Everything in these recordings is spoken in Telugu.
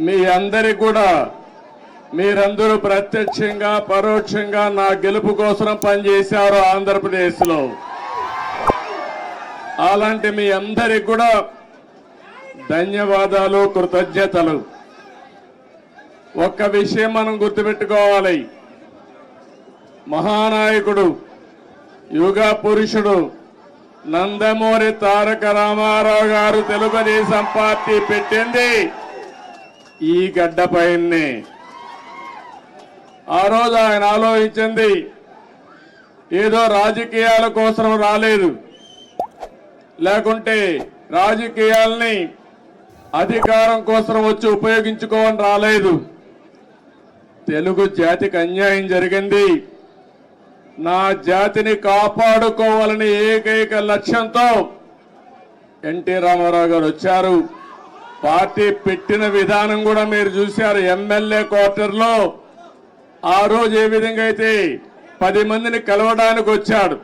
మీ అందరి కూడా మీరందరూ ప్రత్యక్షంగా పరోక్షంగా నా గెలుపు కోసం పనిచేశారు ఆంధ్రప్రదేశ్లో. అలాంటి మీ అందరికి కూడా ధన్యవాదాలు కృతజ్ఞతలు. ఒక్క విషయం మనం గుర్తుపెట్టుకోవాలి. మహానాయకుడు యుగ పురుషుడు నందమూరి తారక రామారావు గారు తెలుగుదేశం పార్టీ పెట్టింది. ఈ గడ్డపైనే ఆ రోజు ఆయన ఆలోచించింది ఏదో రాజకీయాల కోసం రాలేదు. లేకుంటే రాజకీయాల్ని అధికారం కోసం వచ్చి ఉపయోగించుకోవని రాలేదు. తెలుగు జాతికి అన్యాయం జరిగింది. నా జాతిని కాపాడుకోవాలని ఏకైక లక్ష్యంతో ఎన్టీ రామారావు గారు వచ్చారు. పార్టీ పెట్టిన విధానం కూడా మీరు చూశారు ఎమ్మెల్యే క్వార్టర్లో. ఆ రోజు ఏ విధంగా అయితే పది మందిని కలవడానికి వచ్చాడు.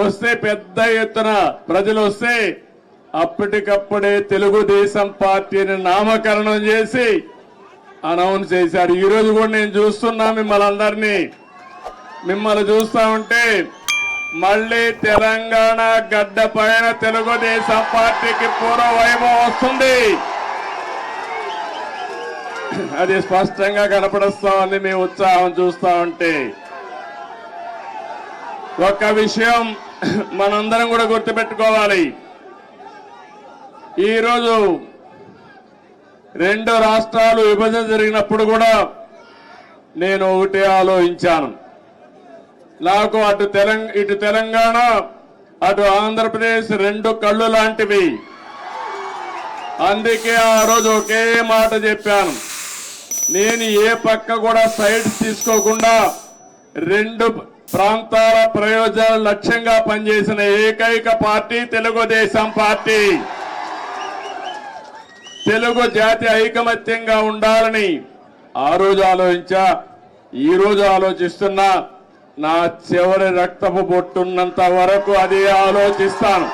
వస్తే పెద్ద ఎత్తున ప్రజలు వస్తే అప్పటికప్పుడే తెలుగుదేశం పార్టీని నామకరణం చేసి అనౌన్స్ చేశారు. ఈ రోజు కూడా నేను చూస్తున్నా మిమ్మల్ని అందరినీ. మిమ్మల్ని చూస్తా ఉంటే మళ్ళీ తెలంగాణ గడ్డ పైన తెలుగుదేశం పార్టీకి పూర్వ వైభవం వస్తుంది. అది స్పష్టంగా కనపడుస్తా ఉంది. మీ ఉత్సాహం చూస్తా ఉంటే ఒక విషయం మనందరం కూడా గుర్తుపెట్టుకోవాలి. ఈరోజు రెండు రాష్ట్రాలు విభజన జరిగినప్పుడు కూడా నేను ఒకటే ఆలోచించాను. నాకు అటు తెలంగ ఇటు తెలంగాణ అటు ఆంధ్రప్రదేశ్ రెండు కళ్ళు లాంటివి. అందుకే ఆ రోజు ఒకే మాట చెప్పాను. నేను ఏ పక్క కూడా సైడ్స్ తీసుకోకుండా రెండు ప్రాంతాల ప్రయోజనాలు లక్ష్యంగా పనిచేసిన ఏకైక పార్టీ తెలుగుదేశం పార్టీ. తెలుగు జాతి ఐకమత్యంగా ఉండాలని ఆ రోజు ఆలోచించా ఈ రోజు ఆలోచిస్తున్నా. నా చివరి రక్తపు బొట్టున్నంత వరకు అదే ఆలోచిస్తాను.